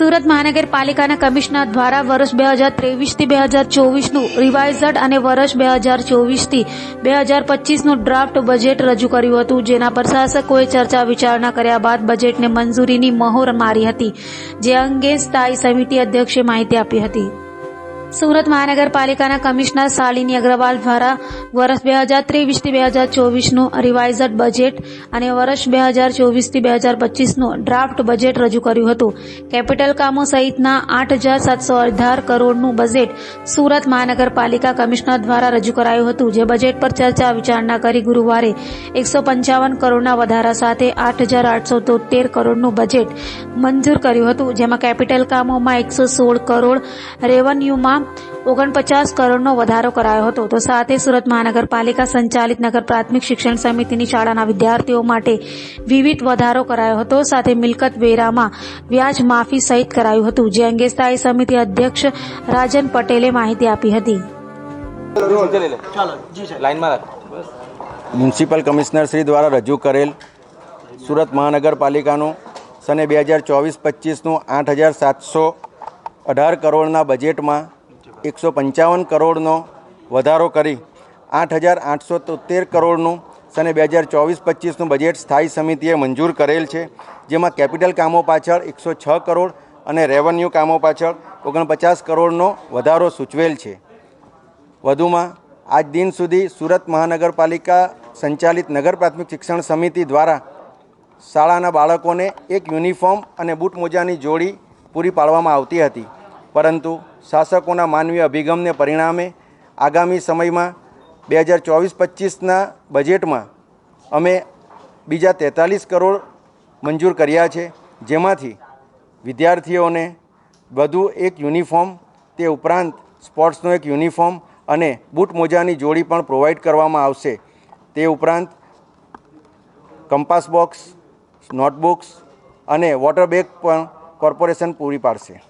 સુરત મહાનગરપાલિકાના કમિશનર દ્વારા વર્ષ બે હજાર ત્રેવીસથી બે હજાર ચોવીસનું રિવાઇઝડ અને વર્ષ બે હજાર ચોવીસથી બે હજાર પચીસનું ડ્રાફ્ટ બજેટ રજૂ કર્યું હતું, જેના પર શાસકોએ ચર્ચા વિચારણા કર્યા બાદ બજેટને મંજૂરીની મહોર મારી હતી, જે અંગે સ્થાયી સમિતિ અધ્યક્ષે માહિતી આપી હતી. સુરત મહાનગરપાલિકાના કમિશનર શાલિની અગ્રવાલ દ્વારા વર્ષ બે હજાર ત્રેવીસથી બે હજાર ચોવીસનું રિવાઇઝડ બજેટ અને વર્ષ બે હજાર ચોવીસથી બે હજાર પચીસનું ડ્રાફ્ટ બજેટ રજૂ કર્યું હતું. કેપિટલ કામો સહિતના આઠ હજાર સાતસો અઢાર કરોડનું બજેટ સુરત મહાનગરપાલિકા કમિશનર દ્વારા રજૂ કરાયું હતું, જે બજેટ પર ચર્ચા વિચારણા કરી ગુરુવારે એકસો પંચાવન કરોડના વધારા સાથે આઠ હજાર આઠસો તોતેર કરોડનું બજેટ મંજૂર કર્યું હતું, જેમાં કેપિટલ કામોમાં એકસો સોળ કરોડ રેવન્યુમાં ઓગણપચાસ કરોડનો વધારો કરાયો હતો. તો સાથે સુરત મહાનગરપાલિકા સંચાલિત નગર પ્રાથમિક શિક્ષણ સમિતિની શાળાના વિદ્યાર્થીઓ માટે વિવિધ વધારો કરાયો હતો. સાથે મિલકત વેરામાં વ્યાજ માફી સહિત કરાયું હતું, જે અંગે સ્થાયી સમિતિ અધ્યક્ષ રાજન પટેલે માહિતી આપી હતી. મ્યુનિસિપલ કમિશનર શ્રી દ્વારા રજૂ કરેલ સુરત મહાનગરપાલિકાનું સને બે હજાર ચોવીસ પચીસનું આઠ હજાર સાતસો અઢાર કરોડના બજેટમાં એકસો પંચાવન કરોડનો વધારો કરી આઠ હજાર આઠસો તોતેર કરોડનું સને બે હજાર ચોવીસ પચીસનું બજેટ સ્થાયી સમિતિએ મંજૂર કરેલ છે, જેમાં કેપિટલ કામો પાછળ એકસો છ કરોડ અને રેવન્યુ કામો પાછળ ઓગણપચાસ કરોડનો વધારો સૂચવેલ છે. વધુમાં, આજ દિન સુધી સુરત મહાનગરપાલિકા સંચાલિત નગર પ્રાથમિક શિક્ષણ સમિતિ દ્વારા શાળાના બાળકોને એક યુનિફોર્મ અને બૂટ મોજાની જોડી પૂરી પાડવામાં આવતી હતી. પરંતુ શાસકોના માનવીય અભિગમને પરિણામે આગામી સમયમાં બે હજાર ચોવીસ પચીસના બજેટમાં અમે બીજા તેતાલીસ કરોડ મંજૂર કર્યા છે, જેમાંથી વિદ્યાર્થીઓને વધુ એક યુનિફોર્મ, તે ઉપરાંત સ્પોર્ટ્સનો એક યુનિફોર્મ અને બૂટ મોજાની જોડી પણ પ્રોવાઈડ કરવામાં આવશે. તે ઉપરાંત કંપાસ બોક્સ, નોટબુક્સ અને વોટર બેગ પણ કોર્પોરેશન પૂરી પાડશે.